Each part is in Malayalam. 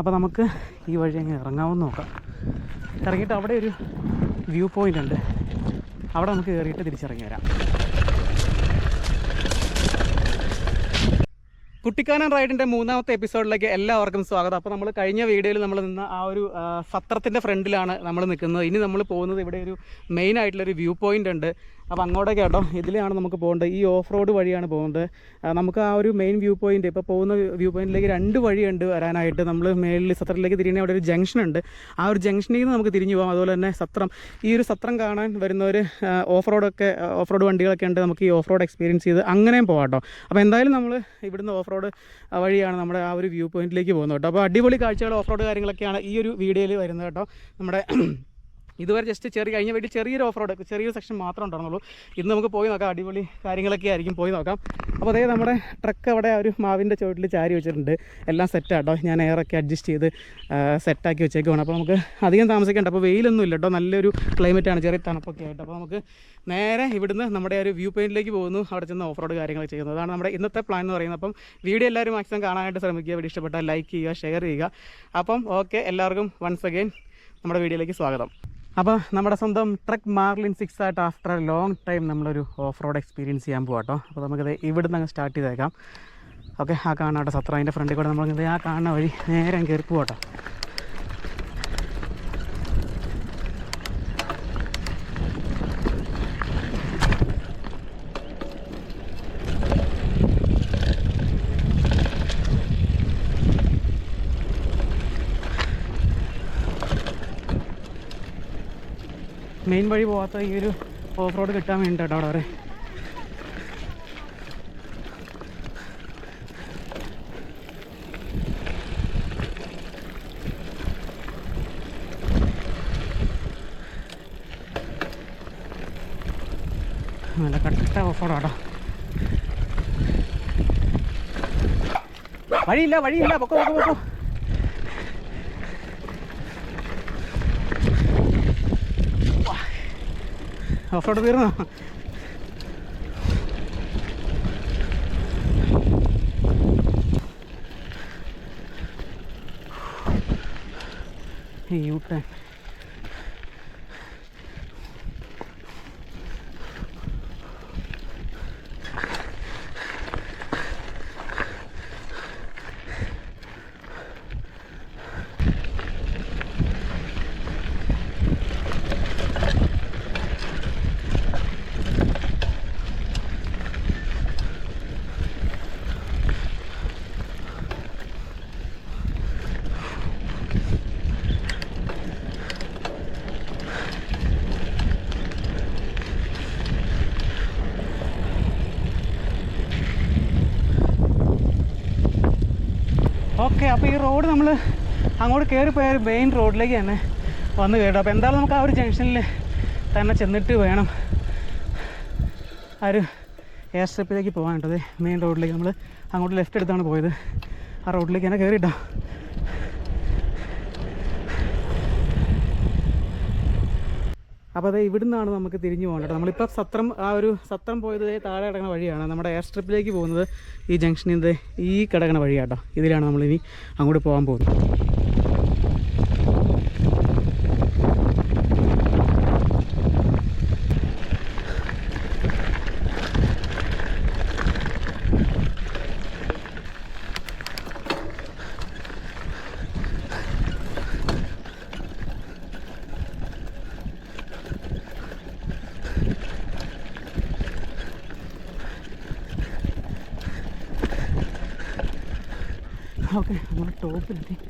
അപ്പോൾ നമുക്ക് ഈ വഴി അങ്ങ് ഇറങ്ങാമെന്ന് നോക്കാം. ഇറങ്ങിയിട്ട് അവിടെ ഒരു വ്യൂ പോയിന്റ് ഉണ്ട്. അവിടെ നമുക്ക് കയറിയിട്ട് തിരിച്ചിറങ്ങി വരാം. കുട്ടിക്കാനം റൈഡിന്റെ മൂന്നാമത്തെ എപ്പിസോഡിലേക്ക് എല്ലാവർക്കും സ്വാഗതം. അപ്പോൾ നമ്മൾ കഴിഞ്ഞ വീഡിയോയിൽ നമ്മൾ നിന്ന ആ ഒരു സത്രത്തിന്റെ ഫ്രണ്ടിലാണ് നമ്മൾ നിൽക്കുന്നത് ഇനി നമ്മൾ പോകുന്നത് ഇവിടെ ഒരു മെയിൻ ആയിട്ടുള്ളൊരു വ്യൂ പോയിന്റ് ഉണ്ട്. അപ്പോൾ അങ്ങോട്ടേക്ക് കേട്ടോ. ഇതിലാണ് നമുക്ക് പോകേണ്ടത്. ഈ ഓഫ് റോഡ് വഴിയാണ് പോകുന്നത് നമുക്ക് ആ ഒരു മെയിൻ വ്യൂ പോയിന്റ് ഇപ്പോൾ പോകുന്ന വ്യൂ പോയിന്റിലേക്ക് രണ്ട് വഴിയുണ്ട് വരാനായിട്ട്. നമ്മൾ മേളിൽ സത്രത്തിലേക്ക് തിരിയണേ അവിടെ ഒരു ജംഗ്ഷൻ ഉണ്ട്. ആ ഒരു ജംഗ്ഷനിൽ നിന്ന് നമുക്ക് തിരിഞ്ഞു പോകാം. അതുപോലെ തന്നെ സത്രം. ഈ ഒരു സത്രം കാണാൻ വരുന്നവർ ഓഫ് റോഡൊക്കെ ഓഫ് റോഡ് വണ്ടികളൊക്കെ ഉണ്ട്. നമുക്ക് ഈ ഓഫ് റോഡ് എക്സ്പീരിയൻസ് ചെയ്ത് അങ്ങനെയും പോകാം കേട്ടോ. അപ്പോൾ എന്തായാലും നമ്മൾ ഇവിടുന്ന് ഓഫ് റോഡ് വഴിയാണ് നമ്മുടെ ആ ഒരു വ്യൂ പോയിന്റിലേക്ക് പോകുന്നത് കേട്ടോ. അപ്പോൾ അടിപൊളി കാഴ്ചകൾ ഓഫ് റോഡ് കാര്യങ്ങളൊക്കെയാണ് ഈ ഒരു വീഡിയോയിൽ വരുന്നത് കേട്ടോ. നമ്മുടെ ഇതുവരെ ജസ്റ്റ് ചെറിയ കഴിഞ്ഞ വീട്ടിൽ ചെറിയൊരു ഓഫ് റോഡ് ചെറിയൊരു സെക്ഷൻ മാത്രമേ ഉണ്ടായിരുന്നുള്ളൂ. ഇന്ന് നമുക്ക് പോയി നോക്കാം. അടിപൊളി കാര്യങ്ങളൊക്കെ ആയിരിക്കും. പോയി നോക്കാം. അപ്പോൾ അതേ നമ്മുടെ ട്രക്ക് അവിടെ ഒരു മാവിന്റെ ചുവട്ടിൽ ചാരി വെച്ചിട്ടുണ്ട്. എല്ലാം സെറ്റാട്ടോ ഞാൻ എയറൊക്കെ അഡ്ജസ്റ്റ് ചെയ്ത് സെറ്റാക്കി വെച്ചേക്കുവാണ്. അപ്പോൾ നമുക്ക് അധികം താമസിക്കേണ്ട. അപ്പോൾ വെയിലൊന്നും ഇല്ല കേട്ടോ നല്ലൊരു ക്ലൈമറ്റാണ് ചെറിയ തണുപ്പൊക്കെ ആയിട്ട്. അപ്പോൾ നമുക്ക് നേരെ ഇവിടുന്ന് നമ്മുടെ ഒരു വ്യൂ പോയിന്റിലേക്ക് പോകുന്നു. അവിടെ ചെന്ന് ഓഫ് റോഡ് കാര്യങ്ങൾ ചെയ്യുന്നത് അതാണ് നമ്മുടെ ഇന്നത്തെ പ്ലാൻ എന്ന് പറയുന്നത്. അപ്പം വീഡിയോ എല്ലാവരും മാക്സിമം കാണാനായിട്ട് ശ്രമിക്കുക. വീഡിയോ ഇഷ്ടപ്പെട്ടാൽ ലൈക്ക് ചെയ്യുക ഷെയർ ചെയ്യുക. അപ്പം ഓക്കെ എല്ലാവർക്കും വൺസ് അഗെയിൻ നമ്മുടെ വീഡിയോയിലേക്ക് സ്വാഗതം. അപ്പോൾ നമ്മുടെ സ്വന്തം ട്രക്ക് മാർലിൻ സിക്സ് ആയിട്ട് ആഫ്റ്റർ എ ലോങ് ടൈം നമ്മളൊരു ഓഫ് റോഡ് എക്സ്പീരിയൻസ് ചെയ്യാൻ പോകാം കേട്ടോ അപ്പോൾ നമുക്കത് ഇവിടുന്ന് അങ്ങ് സ്റ്റാർട്ട് ചെയ്തേക്കാം. ഓക്കെ ആ കാണാട്ടോ സത്ര അതിന്റെ ഫ്രണ്ടിൽ കൂടെ നമ്മളിത് ആ കാണുന്ന വഴി നേരെ കയറി പോകട്ടോ മെയിൻ വഴി പോകാത്ത ഈ ഒരു ഓഫ് റോഡ് കിട്ടാൻ വേണ്ടിയിട്ടോ അവിടെ വരെ. നല്ല കട്ട ഓഫ് വഴിയില്ല വഴിയില്ല പൊക്കോ പൊക്കോ പൊക്കോ. ഓഫ് റോഡ് തീർന്നോ? ഈ യൂട്ടേൺ ഓക്കെ അപ്പോൾ ഈ റോഡ് നമ്മൾ അങ്ങോട്ട് കയറി പോയ ഒരു മെയിൻ റോഡിലേക്ക് തന്നെ വന്ന് കേട്ടോ അപ്പോൾ എന്തായാലും നമുക്ക് ആ ഒരു ജംഗ്ഷനിൽ തന്നെ ചെന്നിട്ട് വേണം ആ ഒരു എയർ സ്ട്രിപ്പിലേക്ക് പോകാനുണ്ടത് മെയിൻ റോഡിലേക്ക് നമ്മൾ അങ്ങോട്ട് ലെഫ്റ്റ് എടുത്താണ് പോയത്. ആ റോഡിലേക്ക് തന്നെ കയറിയിട്ടോ അപ്പോൾ അത് ഇവിടുന്നാണ് നമുക്ക് തിരിഞ്ഞു പോകേണ്ടത്. നമ്മളിപ്പോൾ സത്രം ആ ഒരു സത്രം പോയത് താഴെ കിടക്കുന്ന വഴിയാണ്. നമ്മുടെ എയർ സ്ട്രിപ്പിലേക്ക് പോകുന്നത് ഈ ജംഗ്ഷനിൽ ഈ കിടക്കുന്ന വഴിയാട്ടോ. ഇതിലാണ് നമ്മളിനി അങ്ങോട്ട് പോകാൻ പോകുന്നത് ഓക്കെ നമ്മൾ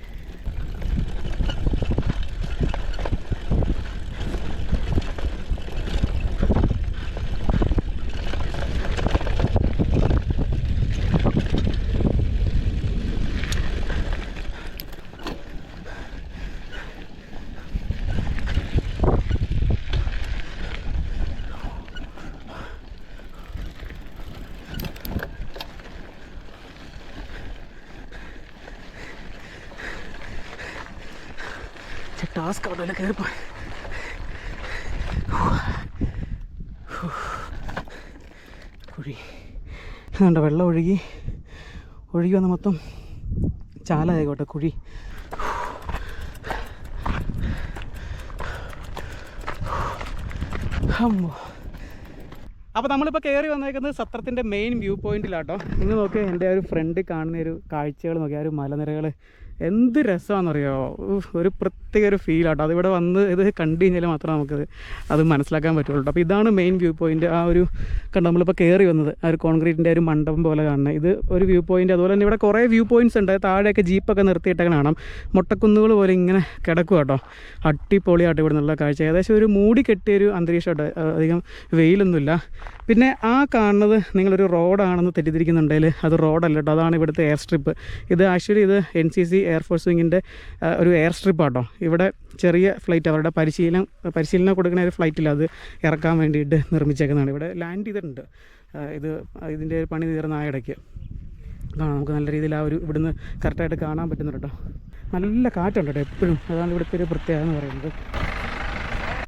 ടാസ്ക് ആണല്ലോ കയറിപ്പോ കുഴി. അതുകൊണ്ട് വെള്ളം ഒഴുകി. ഒഴുകി വന്ന മൊത്തം ചാലായിക്കോട്ടെ കുഴി. അമ്മോ. അപ്പോൾ നമ്മളിപ്പോൾ കയറി വന്നേക്കുന്നത് സത്രത്തിന്റെ മെയിൻ വ്യൂ പോയിന്റിലാട്ടോ നിങ്ങൾ നോക്കിയാൽ എന്റെ ഒരു ഫ്രണ്ട് കാണുന്ന ഒരു കാഴ്ചകൾ നോക്കിയാൽ ആ ഒരു മലനിരകൾ എന്ത് രസമാണെന്നറിയോ? ഒരു പ്രത്യേക ഒരു ഫീൽ ഫീലാട്ടോ അതിവിടെ വന്ന് ഇത് കണ്ടു കഴിഞ്ഞാൽ മാത്രമേ നമുക്കത് അത് മനസ്സിലാക്കാൻ പറ്റുള്ളൂ. അപ്പോൾ ഇതാണ് മെയിൻ വ്യൂ പോയിന്റ് ആ ഒരു കണ്ടോ നമ്മളിപ്പോൾ കയറി വന്നത്. ആ ഒരു കോൺക്രീറ്റിന്റെ ഒരു മണ്ഡപം പോലെ കാണുന്നത് ഇത് ഒരു വ്യൂ പോയിന്റ് അതുപോലെ തന്നെ ഇവിടെ കുറേ വ്യൂ പോയിന്റ്സ് ഉണ്ട്. താഴെയൊക്കെ ജീപ്പൊക്കെ നിർത്തിയിട്ടൊക്കെ കാണാം. മുട്ടക്കുന്നുകൾ പോലെ ഇങ്ങനെ കിടക്കും കേട്ടോ അടിപൊളിയായിട്ട് ഇവിടെ നിന്നുള്ള കാഴ്ച. ഏകദേശം ഒരു മൂടി കെട്ടിയൊരു അന്തരീക്ഷമായിട്ട് അധികം വെയിലൊന്നുമില്ല. പിന്നെ ആ കാണുന്നത് നിങ്ങളൊരു റോഡാണെന്ന് തെറ്റിദ്ധരിക്കുന്നുണ്ടെങ്കിൽ അത് റോഡല്ല കേട്ടോ അതാണ് ഇവിടുത്തെ എയർ സ്ട്രിപ്പ് ഇത് ആക്ച്വലി ഇത് N C C air force വിങ്ങിന്റെ ഒരു എയർ സ്ട്രിപ്പ് ആട്ടോ. ഇവിടെ ചെറിയ ഫ്ലൈറ്റ് അവരുടെ പരിശീലനം പരിശീലനം കൊടുക്കുന്ന ഒരു ഫ്ലൈറ്റിൽ അത് ഇറക്കാൻ വേണ്ടിയിട്ട് നിർമ്മിച്ചേക്കുന്നതാണ്. ഇവിടെ ലാൻഡ് ചെയ്തിട്ടുണ്ട്. ഇത് ഇതിന്റെ പണി തീർന്ന ആ ഇടയ്ക്ക്. നമുക്ക് നല്ല രീതിയിൽ ആ ഒരു ഇവിടുന്ന് കറക്റ്റായിട്ട് കാണാൻ പറ്റുന്നുണ്ട് കേട്ടോ. നല്ല കാറ്റുണ്ട് കേട്ടോ എപ്പോഴും. അതാണ് ഇവിടുത്തെ ഒരു പ്രത്യേകത എന്ന് പറയുന്നത്.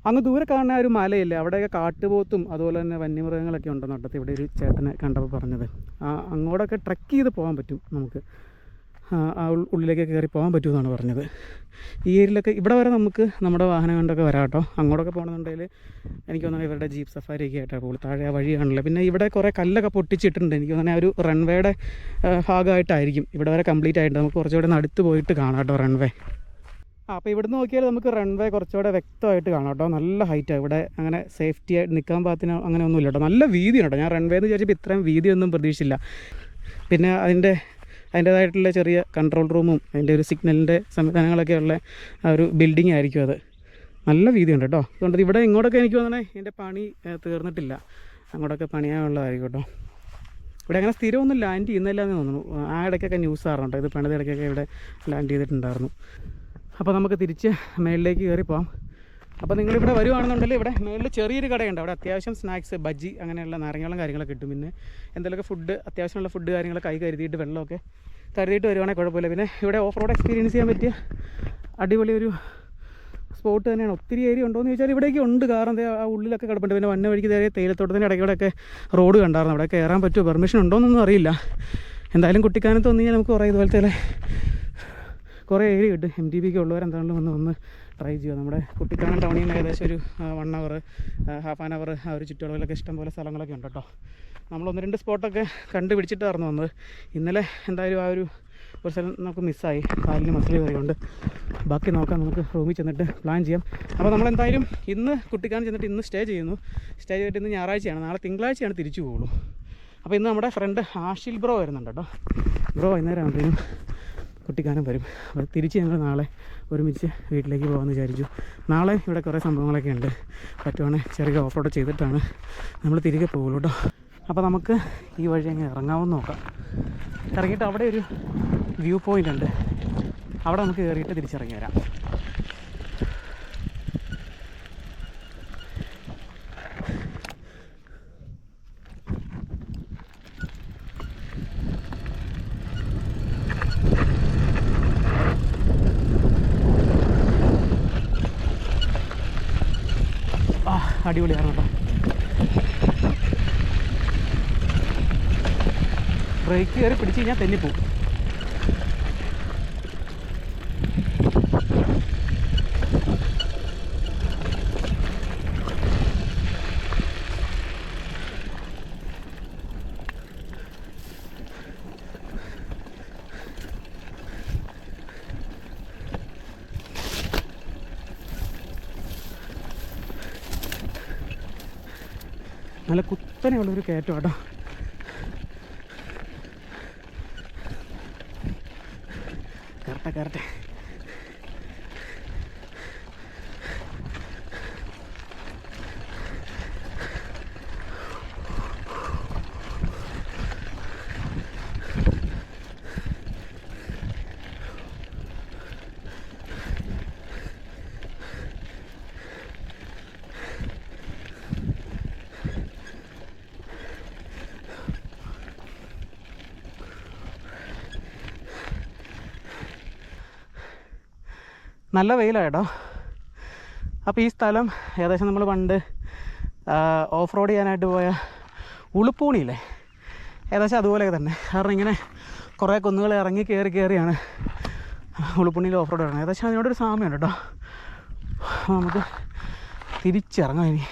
അങ്ങ് ദൂരെ കാണുന്ന ഒരു മലയില്ലേ അവിടെയൊക്കെ കാട്ടുപോത്തും അതുപോലെ തന്നെ വന്യമൃഗങ്ങളൊക്കെ ഉണ്ടെന്ന് ഇവിടെ ഒരു ചേട്ടനെ കണ്ടപ്പോൾ പറഞ്ഞത്. ആ അങ്ങോട്ടൊക്കെ ട്രക്ക് ചെയ്ത് പോകാൻ പറ്റും നമുക്ക്. ഉള്ളിലേക്ക് കയറി പോകാൻ പറ്റുമെന്നാണ് പറഞ്ഞത്. ഈ ഏരിയയിലൊക്കെ ഇവിടെ വരെ നമുക്ക് നമ്മുടെ വാഹനം കൊണ്ടൊക്കെ വരാം കേട്ടോ. അങ്ങോട്ടൊക്കെ പോകണമെന്നുണ്ടെങ്കിൽ എനിക്ക് തോന്നുന്നത് ഇവരുടെ ജീപ്പ് സഫാരി ഒക്കെ ആയിട്ടാണ് പോകും താഴെ ആ വഴിയാണല്ലോ പിന്നെ ഇവിടെ കുറേ കല്ലൊക്കെ പൊട്ടിച്ചിട്ടുണ്ട്. എനിക്ക് തോന്നുന്നത് ഒരു റൺവേയുടെ ഭാഗമായിട്ടായിരിക്കും. ഇവിടെ വരെ കംപ്ലീറ്റ് ആയിട്ട് നമുക്ക് കുറച്ചുകൂടെ അടുത്ത് പോയിട്ട് കാണാം കേട്ടോ റൺവേ ആ അപ്പോൾ ഇവിടുന്ന് നോക്കിയാൽ നമുക്ക് റൺവേ കുറച്ചുകൂടെ വ്യക്തമായിട്ട് കാണാം കേട്ടോ. നല്ല ഹൈറ്റാണ് ഇവിടെ അങ്ങനെ സേഫ്റ്റി ആയിട്ട് നിൽക്കാൻ പാകത്തിന് അങ്ങനെ ഒന്നുമില്ല കേട്ടോ. നല്ല വീതിയാണ് കേട്ടോ. ഞാൻ റൺവേ എന്ന് വിചാരിച്ചപ്പോൾ ഇത്രയും വീതിയൊന്നും പ്രതീക്ഷിച്ചില്ല. പിന്നെ അതിന്റെ അതിന്റേതായിട്ടുള്ള ചെറിയ കൺട്രോൾ റൂമും അതിന്റെ ഒരു സിഗ്നലിന്റെ സംവിധാനങ്ങളൊക്കെ ഉള്ള ആ ഒരു ബിൽഡിംഗ് ആയിരിക്കും അത്. നല്ല വീതിയുണ്ട് കേട്ടോ. അതുകൊണ്ട് ഇവിടെ ഇങ്ങോട്ടൊക്കെ എനിക്ക് തോന്നണേ എന്റെ പണി തീർന്നിട്ടില്ല. അങ്ങോട്ടൊക്കെ പണിയാനുള്ളതായിരിക്കും കേട്ടോ. ഇവിടെ അങ്ങനെ സ്ഥിരമൊന്നും ലാൻഡ് ചെയ്യുന്നില്ല എന്ന് തോന്നുന്നു. ആ ഇടയ്ക്കൊക്കെ ന്യൂസ് ആറുണ്ട് ഇത് പണിത ഇടയ്ക്കൊക്കെ ഇവിടെ ലാൻഡ് ചെയ്തിട്ടുണ്ടായിരുന്നു. അപ്പോൾ നമുക്ക് തിരിച്ച് മേളിലേക്ക് കയറി അപ്പോൾ നിങ്ങളിവിടെ വരുവാണെന്നുണ്ടെങ്കിൽ ഇവിടെ മേളിൽ ചെറിയൊരു കടയുണ്ട്. അവിടെ അത്യാവശ്യം സ്നാക്സ് ബജ്ജി അങ്ങനെയുള്ള നാരങ്ങളും കാര്യങ്ങളൊക്കെ കിട്ടും. പിന്നെ എന്തെങ്കിലുമൊക്കെ ഫുഡ് അത്യാവശ്യമുള്ള ഫുഡ് കാര്യങ്ങളൊക്കെ കൈ കരുതിയിട്ട് വെള്ളമൊക്കെ കരുതിയിട്ട് വരുവാണെങ്കിൽ കുഴപ്പമില്ല. പിന്നെ ഇവിടെ ഓഫ് റോഡ് എക്സ്പീരിയൻസ് ചെയ്യാൻ പറ്റിയ അടിപൊളി ഒരു സ്പോട്ട് തന്നെയാണ്. ഒത്തിരി ഏരിയ ഉണ്ടോ എന്ന് ചോദിച്ചാൽ ഇവിടേക്ക് ഉണ്ട്. കാരണം ആ ഉള്ളിലൊക്കെ കിടപ്പുണ്ട്. പിന്നെ വന്ന വഴിക്ക് നേരെ തേയിലത്തോട്ടത്തിന്റെ ഇടയ്ക്കൂടെയൊക്കെ റോഡ് കണ്ടായിരുന്നു. അവിടെ കയറാൻ പറ്റുമോ? പെർമിഷൻ ഉണ്ടോയെന്നൊന്നും അറിയില്ല. എന്തായാലും കുട്ടിക്കാനത്ത് വന്നു കഴിഞ്ഞാൽ നമുക്ക് കുറേ ഇതുപോലത്തെ കുറേ ഏരിയ കിട്ടും. എം ടി ബിക്ക് ഉള്ളവരെന്താണെങ്കിലും വന്ന് വന്ന് ട്രൈ ചെയ്യുക. നമ്മുടെ കുട്ടിക്കാനം ടൗണിൽ നിന്ന് ഏകദേശം ഒരു one hour half an hour ആ ഒരു ചുറ്റളവിലൊക്കെ ഇഷ്ടംപോലെ സ്ഥലങ്ങളൊക്കെ ഉണ്ട് കേട്ടോ. നമ്മൾ ഒന്ന് രണ്ട് സ്പോട്ടൊക്കെ കണ്ടുപിടിച്ചിട്ടായിരുന്നു വന്നത്. ഇന്നലെ എന്തായാലും ആ ഒരു ഒരു സ്ഥലം നമുക്ക് മിസ്സായി കാലിന് മസിൽ കയറിയുണ്ട് ബാക്കി നോക്കാം നമുക്ക് റൂമിൽ ചെന്നിട്ട് പ്ലാൻ ചെയ്യാം. അപ്പോൾ നമ്മൾ എന്തായാലും ഇന്ന് കുട്ടിക്കാനം ചെന്നിട്ട് ഇന്ന് സ്റ്റേ ചെയ്യുന്നു. സ്റ്റേ ചെയ്തിട്ട് ഇന്ന് ഞായറാഴ്ചയാണ്. നാളെ തിങ്കളാഴ്ചയാണ് തിരിച്ചു പോകുള്ളൂ അപ്പോൾ ഇന്ന് നമ്മുടെ ഫ്രണ്ട് ആഷിൽ ബ്രോ വരുന്നുണ്ട് കേട്ടോ. ബ്രോ വൈകുന്നേരം ആകുമ്പോഴത്തേനും കുട്ടിക്കാനം വരും. അപ്പോൾ തിരിച്ച് ഞങ്ങൾ നാളെ ഒരുമിച്ച് വീട്ടിലേക്ക് പോകാമെന്ന് വിചാരിച്ചു. നാളെ ഇവിടെ കുറേ സംഭവങ്ങളൊക്കെ ഉണ്ട്. പറ്റുവാണെങ്കിൽ ചെറിയ ഓഫ് റോഡ് ചെയ്തിട്ടാണ് നമ്മൾ തിരികെ പോകുള്ളൂ കേട്ടോ അപ്പോൾ നമുക്ക് ഈ വഴി അങ്ങ് ഇറങ്ങാമെന്ന് നോക്കാം. ഇറങ്ങിയിട്ട് അവിടെ ഒരു വ്യൂ പോയിന്റ് ഉണ്ട്. അവിടെ നമുക്ക് കയറിയിട്ട് തിരിച്ചിറങ്ങി വരാം ആ അടിപൊളിയാണ് കേട്ടോ. ബ്രേക്ക് കയറി പിടിച്ച് കഴിഞ്ഞാൽ തെന്നിപ്പോവും. നല്ല കുത്തനെയുള്ളൊരു കയറ്റം കേട്ടോ കയറട്ടെ കയറട്ടെ നല്ല വെയിലാണ് കേട്ടോ അപ്പോൾ ഈ സ്ഥലം ഏകദേശം നമ്മൾ പണ്ട് ഓഫ് റോഡ് ചെയ്യാനായിട്ട് പോയ ഉളുപ്പൂണിയില്ലേ? ഏകദേശം അതുപോലെയൊക്കെ തന്നെ. കാരണം ഇങ്ങനെ കുറേ കുന്നുകൾ ഇറങ്ങി കയറി കയറിയാണ് ഉളുപ്പൂണിയിൽ ഓഫ് റോഡ് ഇറങ്ങുന്നത്. ഏകദേശം അതിനോടൊരു സാമ്യമുണ്ട് കേട്ടോ. നമുക്ക് തിരിച്ചിറങ്ങാം ഇനി.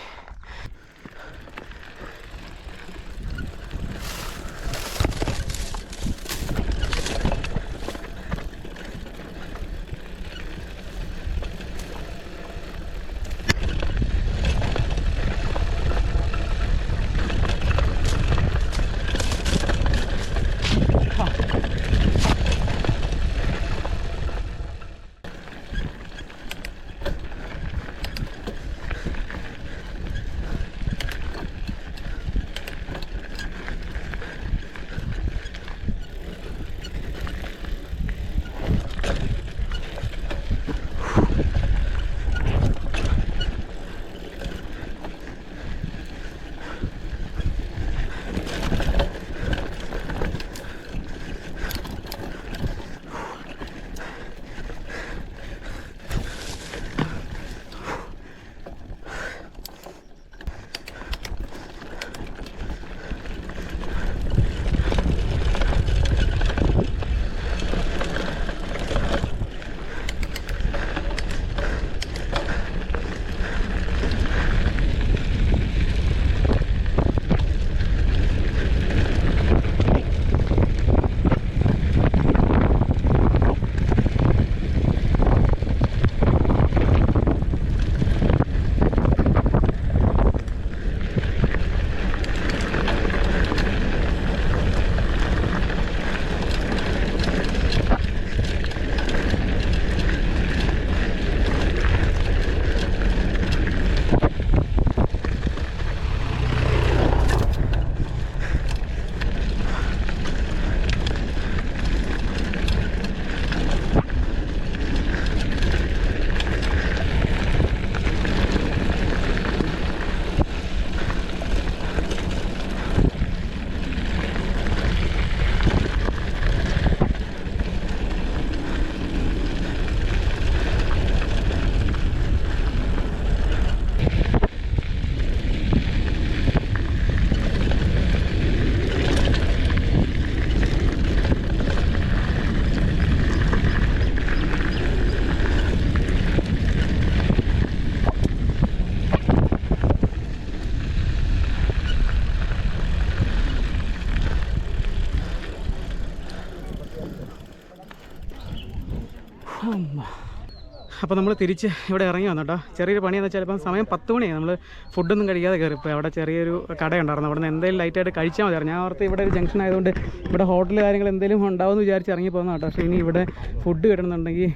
അപ്പോൾ നമ്മൾ തിരിച്ച് ഇവിടെ ഇറങ്ങി വന്നു കേട്ടോ ചെറിയൊരു പണിയെന്ന് വെച്ചാൽ ഇപ്പം സമയം പത്ത് മണിയായി. നമ്മൾ ഫുഡൊന്നും കഴിക്കാതെ കയറി ഇപ്പോൾ അവിടെ ചെറിയൊരു കടയുണ്ടായിരുന്നു. അവിടെ നിന്ന് എന്തെങ്കിലും ലൈറ്റായിട്ട് കഴിച്ചാൽ മതി. ഞാൻ ഓർത്ത് ഇവിടെ ഒരു ജംഗ്ഷൻ ആയതുകൊണ്ട് ഇവിടെ ഹോട്ടൽ കാര്യങ്ങൾ എന്തെങ്കിലും ഉണ്ടാവുമെന്ന് വിചാരിച്ച് ഇറങ്ങി പോകുന്ന കേട്ടോ പക്ഷേ ഇനി ഇവിടെ ഫുഡ് കിട്ടണമെന്നുണ്ടെങ്കിൽ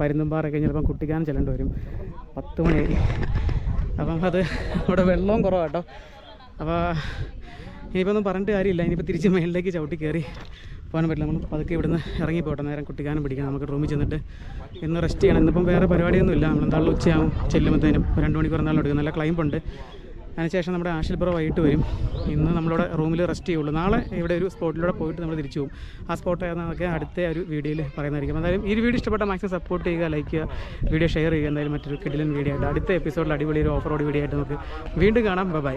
പരുന്തുംപാറൊക്കെ ചിലപ്പം കുട്ടിക്കാനും ചെല്ലേണ്ടി വരും. പത്ത് മണിയായി. അപ്പം അത് ഇവിടെ വെള്ളവും കുറവാണ് കേട്ടോ അപ്പോൾ ഇനിയിപ്പോൾ ഒന്നും പറഞ്ഞിട്ട് കാര്യമില്ല. ഇനിയിപ്പോൾ തിരിച്ച് മേളിലേക്ക് ചവിട്ടി കയറി പോകാൻ പറ്റില്ല. നമ്മൾ പതുക്കെ ഇവിടുന്ന് ഇറങ്ങി പോട്ടെ. നേരം കുട്ടിക്കാനും പിടിക്കാം. നമുക്ക് റൂമിൽ ചെന്നിട്ട് ഇന്ന് റെസ്റ്റ് ചെയ്യണം. ഇന്നിപ്പം വേറെ പരിപാടിയൊന്നും ഇല്ല നമ്മൾ എന്തായാലും ഉച്ചയാവും. ചെല്ലുമ്പോഴത്തേനും രണ്ട് മണിക്കൂർ എന്തായാലും എടുക്കും. നല്ല ക്ലൈമ്പുണ്ട് അതിനുശേഷം നമ്മുടെ ആഷിൽപ്പുറ വൈകിട്ട് വരും. ഇന്ന് നമ്മളിവിടെ റൂമിൽ റെസ്റ്റ് ചെയ്യുള്ളൂ. നാളെ ഇവിടെ ഒരു സ്പോട്ടിലൂടെ പോയിട്ട് നമ്മൾ തിരിച്ചു പോകും. ആ സ്പോട്ട് ഏതാണെന്നൊക്കെ അടുത്ത ഒരു വീഡിയോയിൽ പറയുന്നതായിരിക്കും. എന്തായാലും ഈ വീഡിയോ ഇഷ്ടപ്പെട്ട മാക്സിമം സപ്പോർട്ട് ചെയ്യുക ലൈക്ക് ചെയ്യുക വീഡിയോ ഷെയർ ചെയ്യുക. എന്തായാലും മറ്റൊരു കിടിലൻ വീഡിയോ ആയിട്ട് അടുത്ത എപ്പിസോഡിൽ അടിപൊളി ഒരു ഓഫ് റോഡ് വീഡിയോ ആയിട്ട് നമുക്ക് വീണ്ടും കാണാം. ബൈ